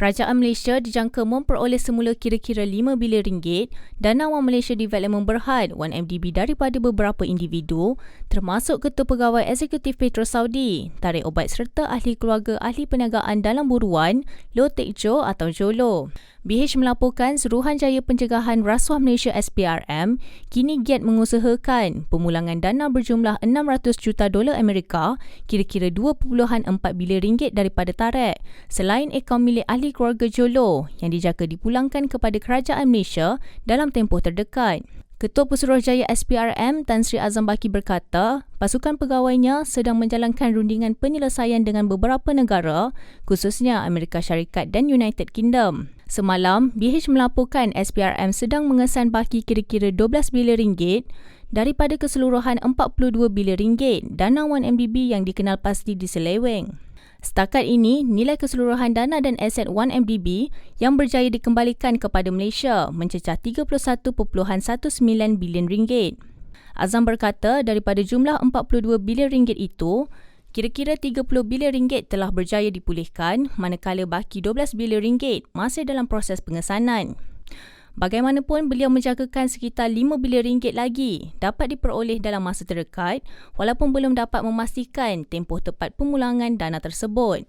Kerajaan Malaysia dijangka memperoleh semula kira-kira 5 bilion ringgit dana wang Malaysia Development Berhad 1MDB daripada beberapa individu termasuk Ketua Pegawai Eksekutif Petro Saudi, Tarikh Obat serta Ahli Keluarga Ahli Perniagaan Dalam Buruan, Lo Tek Jo atau Jolo. BH melaporkan Suruhanjaya Pencegahan Rasuah Malaysia SPRM kini giat mengusahakan pemulangan dana berjumlah 600 juta dolar Amerika kira-kira 2.4 bilion ringgit daripada Tarek selain akaun milik ahli keluarga Jolo yang dijangka dipulangkan kepada kerajaan Malaysia dalam tempoh terdekat. Ketua Pesuruhjaya SPRM Tan Sri Azam Baki berkata, pasukan pegawainya sedang menjalankan rundingan penyelesaian dengan beberapa negara, khususnya Amerika Syarikat dan United Kingdom. Semalam, BH melaporkan SPRM sedang mengesan baki kira-kira 12 bilion ringgit daripada keseluruhan 42 bilion ringgit dana 1MDB yang dikenal pasti diseleweng. Setakat ini, nilai keseluruhan dana dan aset 1MDB yang berjaya dikembalikan kepada Malaysia mencecah 31.19 bilion ringgit. Azam berkata daripada jumlah 42 bilion ringgit itu, kira-kira 30 bilion ringgit telah berjaya dipulihkan manakala baki 12 bilion ringgit masih dalam proses pengesanan. Bagaimanapun beliau menjangkakan sekitar 5 bilion ringgit lagi dapat diperoleh dalam masa terdekat walaupun belum dapat memastikan tempoh tepat pemulangan dana tersebut.